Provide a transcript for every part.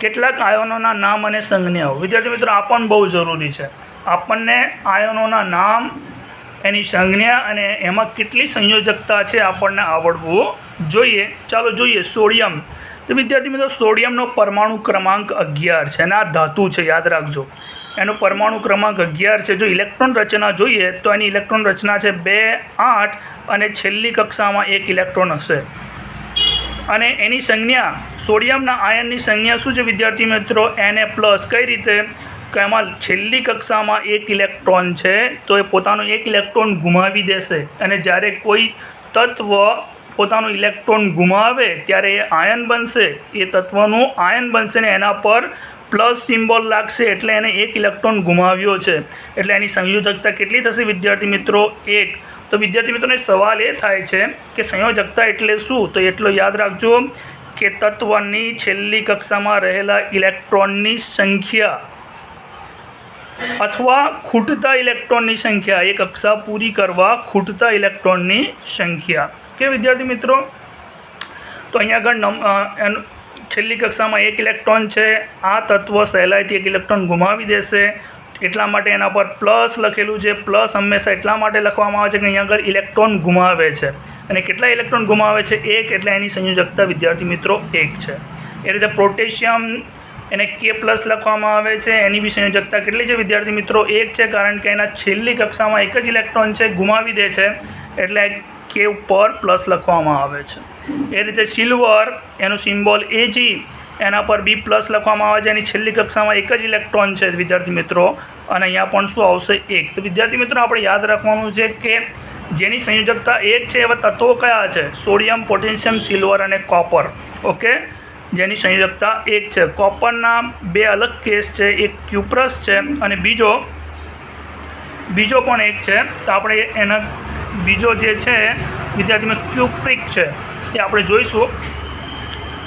કેટલાક આયનોના નામ અને સંજ્ઞાઓ. વિદ્યાર્થી મિત્રો, આ પણ બહુ જરૂરી છે. આપણને આયનોના નામ, એની સંજ્ઞા અને એમાં કેટલી સંયોજકતા છે આપણને આવડવું જોઈએ. ચાલો જોઈએ સોડિયમ. તો વિદ્યાર્થી મિત્રો, સોડિયમનો પરમાણુ ક્રમાંક અગિયાર છે અને આ ધાતુ છે, યાદ રાખજો. એનો પરમાણુ ક્રમાંક અગિયાર છે. જો ઇલેક્ટ્રોન રચના જોઈએ, તો એની ઇલેક્ટ્રોન રચના છે બે, આઠ અને છેલ્લી કક્ષામાં એક ઇલેક્ટ્રોન હશે. અને એની સંજ્ઞા, સોડિયમના આયનની સંજ્ઞા શું છે વિદ્યાર્થી મિત્રો? એને પ્લસ કઈ રીતે? એમાં છેલ્લી કક્ષામાં એક ઇલેક્ટ્રોન છે, તો એ પોતાનો એક ઇલેક્ટ્રોન ગુમાવી દેશે. અને જ્યારે કોઈ તત્વ પોતાનું ઇલેક્ટ્રોન ગુમાવે, ત્યારે એ આયન બનશે. એ તત્વનું આયન બનશે ને એના પર પ્લસ સિમ્બોલ લાગશે એટલે એને એક ઇલેક્ટ્રોન ગુમાવ્યો છે. એટલે એની સંયોજકતા કેટલી થશે વિદ્યાર્થી મિત્રો? એક. તો વિદ્યાર્થી મિત્રોને સવાલ એ થાય છે કે સંયોજકતા એટલે શું? તો એટલો યાદ રાખજો કે તત્વની છેલ્લી કક્ષામાં રહેલા ઇલેક્ટ્રોનની સંખ્યા અથવા ખૂટતા ઇલેક્ટ્રોનની સંખ્યા, એ કક્ષા પૂરી કરવા ખૂટતા ઇલેક્ટ્રોનની સંખ્યા. કે વિદ્યાર્થી મિત્રો? તો અહીંયા આગળ નમ એનું છેલ્લી કક્ષામાં એક ઇલેક્ટ્રોન છે. આ તત્વ સહેલાઈથી એક ઇલેક્ટ્રોન ગુમાવી દેશે. એટલા માટે એના પર પ્લસ લખેલું છે. પ્લસ હંમેશા એટલા માટે લખવામાં આવે છે કે અહીંયા આગળ ઇલેક્ટ્રોન ગુમાવે છે. અને કેટલા ઇલેક્ટ્રોન ગુમાવે છે? એક એટલે એની સંયોજકતા, વિદ્યાર્થી મિત્રો, એક છે. એ રીતે પ્રોટેશિયમ એને કે પ્લસ લખવામાં આવે છે. એની બી સંયોજકતા કેટલી છે વિદ્યાર્થી મિત્રો? એક છે કારણ કે એના છેલ્લી કક્ષામાં એક જ ઇલેક્ટ્રોન છે, ગુમાવી દે છે. એટલે કે ઉપર પ્લસ લખવામાં આવે છે. એ રીતે સિલ્વર એનું સિમ્બોલ એજી એના પર બી પ્લસ લખવામાં આવે છે. એની છેલ્લી કક્ષામાં એક જ ઇલેક્ટ્રોન છે, વિદ્યાર્થી મિત્રો. અને અહીંયા પણ શું આવશે? એક. તો વિદ્યાર્થી મિત્રો, આપણે યાદ રાખવાનું છે કે જેની સંયોજકતા એક છે, એવા તત્વો કયા છે? સોડિયમ પોટેશિયમ સિલ્વર અને કોપર ઓકે જેની સંયોજકતા એક છે. કોપરના બે અલગ કેસ છે. એક ક્યુપ્રસ છે અને બીજો બીજો પણ એક છે. તો આપણે એના બીજો જે છે, વિદ્યાર્થી ક્યુપ્રિક છે, એ આપણે જોઈશું.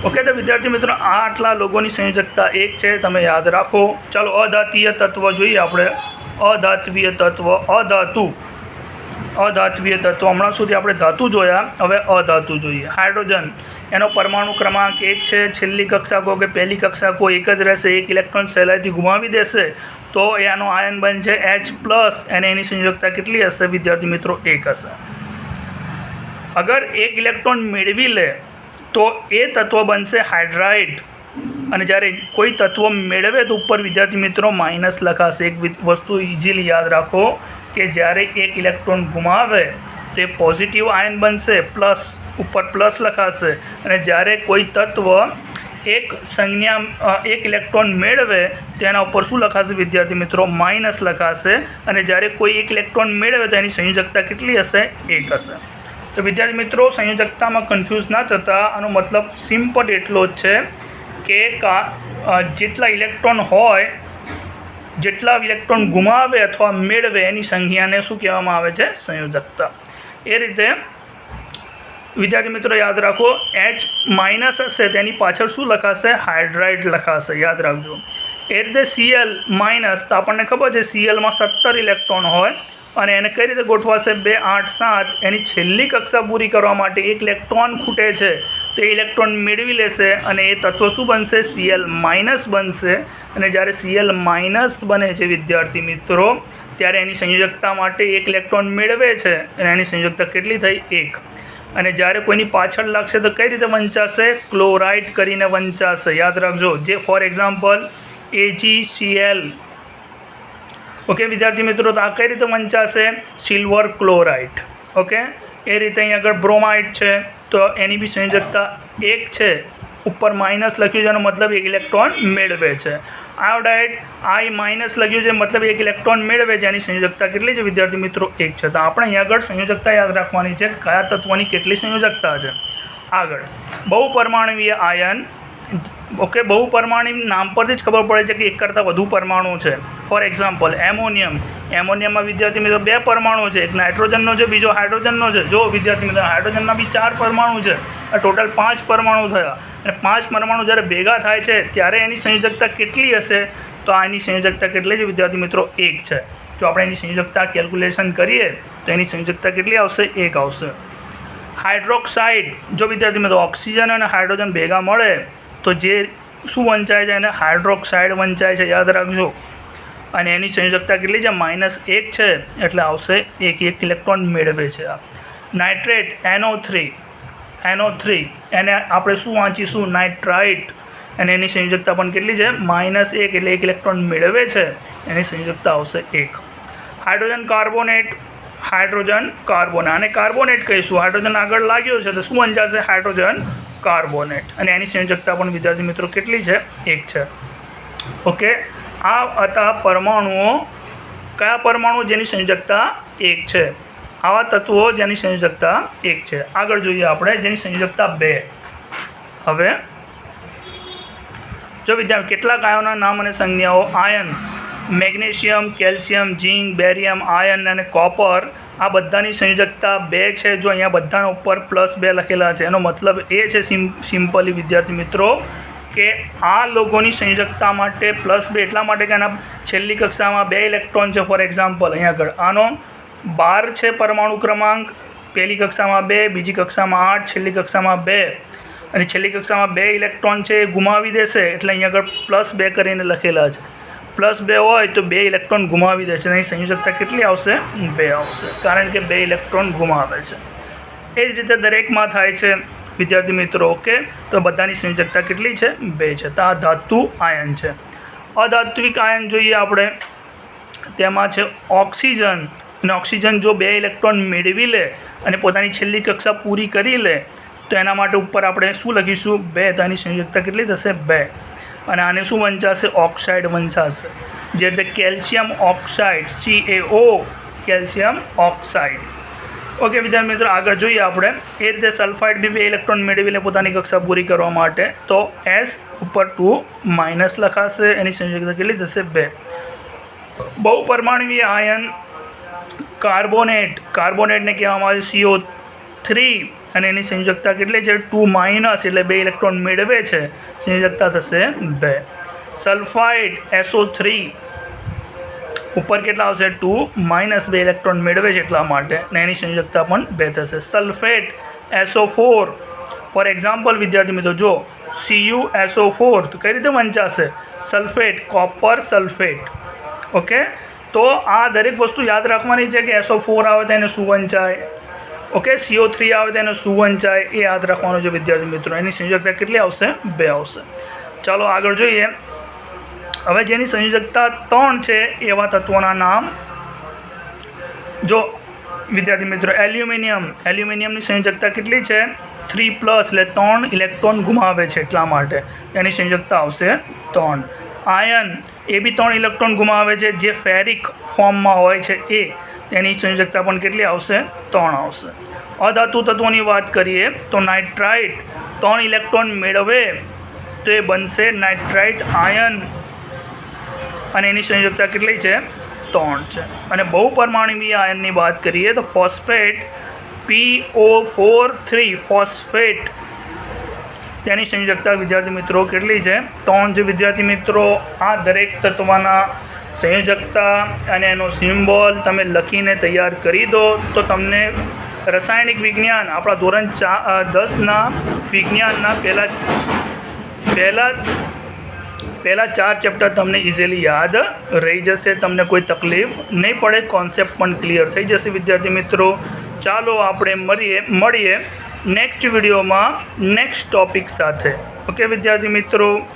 ઓકે તો વિદ્યાર્થી મિત્રો, આ આટલા લોગોની સંયોજકતા એક છે, તમે યાદ રાખો. ચાલો અધાતીય તત્વ જોઈએ આપણે. અધાત્વીય તત્વ, અધાતુ. અધાત્વીય તત્વ, હમણાં સુધી આપણે ધાતુ જોયા, હવે અધાતુ જોઈએ. હાઇડ્રોજન, એનો પરમાણુ ક્રમાંક એક છે. છેલ્લી કક્ષા કહો કે પહેલી કક્ષા કહો એક જ રહેશે, એક ઇલેક્ટ્રોન સહેલાઈથી ગુમાવી દેશે. તો એનો આયન બનશે એચ પ્લસ અને એની સંયોજકતા કેટલી હશે? વિદ્યાર્થી મિત્રો, એક હશે. અગર એક ઇલેક્ટ્રોન મેળવી લે, તો એ તત્વ બનશે હાઇડ્રાઇડ. અને જ્યારે કોઈ તત્વ મેળવે, તો ઉપર વિદ્યાર્થી મિત્રો માઇનસ લખાશે. એક વસ્તુ ઇઝીલી યાદ રાખો કે જ્યારે એક ઇલેક્ટ્રોન ગુમાવે, તે પોઝિટિવ આયન બનશે પ્લસ ઉપર પ્લસ લખાશે. અને જ્યારે કોઈ તત્વ એક સંજ્ઞા એક ઇલેક્ટ્રોન મેળવે તેના ઉપર શું લખાશે વિદ્યાર્થી મિત્રો? માઇનસ લખાશે. અને જ્યારે કોઈ એક ઇલેક્ટ્રોન મેળવે તો એની સંયોજકતા કેટલી હશે? એક હશે. તો વિદ્યાર્થી મિત્રો, સંયોજકતામાં કન્ફ્યુઝ ના થતા આનો મતલબ સિમ્પલ એટલો જ છે કે જેટલા ઇલેક્ટ્રોન હોય, જેટલા ઇલેક્ટ્રોન ગુમાવે અથવા મેળવે એની સંખ્યાને શું કહેવામાં આવે છે? સંયોજકતા. એ રીતે વિદ્યાર્થી મિત્રો, યાદ રાખો એચ માઇનસ હશે, તેની પાછળ શું લખાશે? હાઇડ્રાઇડ લખાશે, યાદ રાખજો. એ રીતે સીએલ માઇનસ તો આપણને ખબર છે સીએલમાં સત્તર ઇલેક્ટ્રોન હોય, અને એને કઈ રીતે ગોઠવાશે? બે, આઠ, સાત, એની છેલ્લી કક્ષા પૂરી કરવા માટે એક ઇલેક્ટ્રોન ખૂટે છે, તો એ ઇલેક્ટ્રોન મેળવી લેશે, અને એ તત્વ શું બનશે? સીએલ માઇનસ બનશે, અને જ્યારે સીએલ માઇનસ બને છે, વિદ્યાર્થી મિત્રો, ત્યારે એની સંયોજકતા માટે એક ઇલેક્ટ્રોન મેળવે છે, અને એની સંયોજકતા કેટલી થઈ? એક. અને જ્યારે કોઈની પાછળ લાગશે તો કઈ રીતે વંચાશે? ક્લોરાઇડ કરીને વંચાશે. યાદ રાખજો, જે ફોર એક્ઝામ્પલ એજીસીએલ ઓકે વિદ્યાર્થી મિત્રો, તો આ કઈ રીતે વંચાશે? સિલ્વર ક્લોરાઇડ ઓકે એ રીતે અહીં આગળ બ્રોમાઇડ છે, તો એની બી સંયોજકતા એક છે. ઉપર માઇનસ લખ્યું છે એનો મતલબ એક ઇલેક્ટ્રોન મેળવે છે. આયોડાઇડ આઈ માઇનસ લખ્યું છે, મતલબ એક ઇલેક્ટ્રોન મેળવે છે, એની સંયોજકતા કેટલી છે? વિદ્યાર્થી મિત્રો, એક છે. તો આપણે અહીંયા આગળ સંયોજકતા યાદ રાખવાની છે કયા તત્વોની કેટલી સંયોજકતા છે? આગળ. બહુ પરમાણવીય આયન ઓકે, બહુ પરમાણુ નામ પરથી જ ખબર પડે છે કે એક કરતાં વધુ પરમાણુ છે. ફોર એક્ઝામ્પલ એમોનિયમ એમોનિયમમાં વિદ્યાર્થી મિત્રો બે પરમાણુ છે. એક નાઇટ્રોજનનો છે, બીજો હાઇડ્રોજનનો છે. જો વિદ્યાર્થી મિત્રો હાઇડ્રોજનના બી ચાર પરમાણુ છે. ટોટલ પાંચ પરમાણુ થયા. અને પાંચ પરમાણુ જ્યારે ભેગા થાય છે, ત્યારે એની સંયોજકતા કેટલી હશે? તો આની સંયોજકતા કેટલી છે વિદ્યાર્થી મિત્રો? એક છે. જો આપણે એની સંયોજકતા કેલ્ક્યુલેશન કરીએ, તો એની સંયોજકતા કેટલી આવશે? એક આવશે. હાઇડ્રોક્સાઇડ જો વિદ્યાર્થી મિત્રો, ઓક્સિજન અને હાઇડ્રોજન ભેગા મળે તો જે શું વંચાય છે એને હાઇડ્રોક્સાઇડ વંચાય છે, યાદ રાખજો. અને એની સંયોજકતા કેટલી છે? માઇનસ એક છે, એટલે આવશે એક એક ઇલેક્ટ્રોન મેળવે છે આ. નાઇટ્રેટ એનો થ્રી. એનો થ્રી. એને આપણે શું વાંચીશું? નાઇટ્રાઇટ. અને એની સંયોજકતા પણ કેટલી છે? માઇનસ એક, એટલે એક ઇલેક્ટ્રોન મેળવે છે. એની સંયોજકતા આવશે એક. Hydrogen carbonate. હાઇડ્રોજન કાર્બોન અને કાર્બોનેટ કહીશું. હાઇડ્રોજન આગળ લાગ્યો છે, તો શું વંચાશે? Hydrogen carbonate. અને એની સંયોજકતા પણ વિદ્યાર્થી મિત્રો કેટલી છે? એક છે. ઓકે? આ હતા પરમાણુઓ. કયા પરમાણુ જેની સંયોજકતા એક છે? આવા તત્વો જેની સંયોજકતા એક છે. આગળ જોઈએ આપણે જેની સંયોજકતા બે. હવે જો વિદ્યાર્થી કેટલાક આયોના નામ અને સંજ્ઞાઓ ion, magnesium, calcium, zinc, barium, ion અને કોપર આ બધાની સંયોજકતા બે છે જો અહીંયા બધાના ઉપર પ્લસ બે લખેલા છે. એનો મતલબ એ છે સિમ સિમ્પલી વિદ્યાર્થી મિત્રો કે આ લોકોની સંયોજકતા માટે પ્લસ બે એટલા માટે કે એના છેલ્લી કક્ષામાં બે ઇલેક્ટ્રોન છે. ફોર એક્ઝામ્પલ અહીંયા આગળ આનો બાર છે પરમાણુ ક્રમાંક પહેલી કક્ષામાં બે, બીજી કક્ષામાં આઠ, છેલ્લી કક્ષામાં બે અને છેલ્લી કક્ષામાં બે ઇલેક્ટ્રોન છે એ ગુમાવી દેશે. એટલે અહીંયા આગળ પ્લસ બે કરીને લખેલા છે. પ્લસ બે હોય તો બે ઇલેક્ટ્રોન ગુમાવી દે છે. અને અહીં સંયોજકતા કેટલી આવશે? બે આવશે. કારણ કે બે ઇલેક્ટ્રોન ગુમાવે છે. એ જ રીતે દરેકમાં થાય છે, વિદ્યાર્થી મિત્રો, ઓકે? તો બધાની સંયોજકતા કેટલી છે? બે છે. તો આ ધાતુ આયન છે. અધાત્વિક આયન જોઈએ આપણે. તેમાં છે ઓક્સિજન. અને ઓક્સિજન જો બે ઇલેક્ટ્રોન મેળવી લે અને પોતાની છેલ્લી કક્ષા પૂરી કરી લે, તો એના માટે ઉપર આપણે શું લખીશું? બે. તો એની સંયોજકતા કેટલી થશે? બે. અને આને શું વંચાશે ઓક્સાઇડ વંચાશે જે રીતે calcium oxide C A O calcium oxide. Okay, વિદ્યાર્થી મિત્રો, આગળ જોઈએ આપણે. એ રીતે સલ્ફાઇડ બી બે ઇલેક્ટ્રોન મેળવીને પોતાની કક્ષા પૂરી કરવા માટે, તો એસ ઉપર ટુ માઇનસ લખાશે, એની સંયોજકતા કેટલી થશે? બે. બહુ પરમાણવીય આયન કાર્બોનેટ. કાર્બોનેટને કહેવામાં આવે સીઓ થ્રી અને એની સંયોજકતા કેટલી છે? ટુ માઇનસ એટલે બે ઇલેક્ટ્રોન મેળવે છે. સંયોજકતા થશે બે. સલ્ફાઇડ એસઓ થ્રી ઉપર કેટલા આવશે? ટુ માઇનસ બે ઇલેક્ટ્રોન મેળવે છે એટલા માટે ને એની સંયોજકતા પણ બે થશે. Sulphate S O four four example વિદ્યાર્થી મિત્રો, જો C U S O four તો કઈ રીતે વંચાશે? સલ્ફેટ કોપર સલ્ફેટ ઓકે તો આ દરેક વસ્તુ યાદ રાખવાની છે કે એસઓ ફોર આવે તો એને શું વંચાય? ઓકે સીઓ થ્રી આવે તો એને શું વંચાય એ યાદ રાખવાનું છે વિદ્યાર્થી મિત્રો. એની સંયોજકતા કેટલી આવશે? બે આવશે. ચાલો આગળ જોઈએ. હવે જેની સંયોજકતા ત્રણ છે એવા તત્વોના નામ. જો વિદ્યાર્થી મિત્રો, એલ્યુમિનિયમ. એલ્યુમિનિયમની સંયોજકતા કેટલી છે? થ્રી પ્લસ એટલે ત્રણ ઇલેક્ટ્રોન ગુમાવે છે એટલા માટે. એની સંયોજકતા આવશે ત્રણ. આયન એ બી ત્રણ ઇલેક્ટ્રોન ગુમાવે છે. જે ફેરિક ફોર્મમાં હોય છે એ, તેની સંયોજકતા પણ કેટલી આવશે? ત્રણ આવશે. અધાતુ તત્વોની વાત કરીએ તો નાઇટ્રાઇટ ત્રણ ઇલેક્ટ્રોન મેળવે તો એ બનશે નાઇટ્રાઇટ આયન અને એની સંયોજકતા કેટલી છે? ત્રણ છે. અને બહુ પરમાણવીય આયનની વાત કરીએ તો phosphate P O four three phosphate તેની સંયોજકતા વિદ્યાર્થી મિત્રો કેટલી છે? ત્રણ જે વિદ્યાર્થી મિત્રો, આ દરેક તત્વના સંયોજકતા અને એનો સિમ્બોલ તમે લખીને તૈયાર કરી દો, તો તમને રસાયણિક વિજ્ઞાન, આપણા ધોરણ ચા દસના વિજ્ઞાનના પહેલાં પહેલાં પહેલાં ચાર ચેપ્ટર તમને ઇઝીલી યાદ રહી જશે, તમને કોઈ તકલીફ નહીં પડે કોન્સેપ્ટ પણ ક્લિયર થઈ જશે વિદ્યાર્થી મિત્રો. ચાલો આપણે મળીએ મળીએ. નેક્સ્ટ વિડીયોમાં નેક્સ્ટ ટોપિક સાથે. ઓકે વિદ્યાર્થી મિત્રો?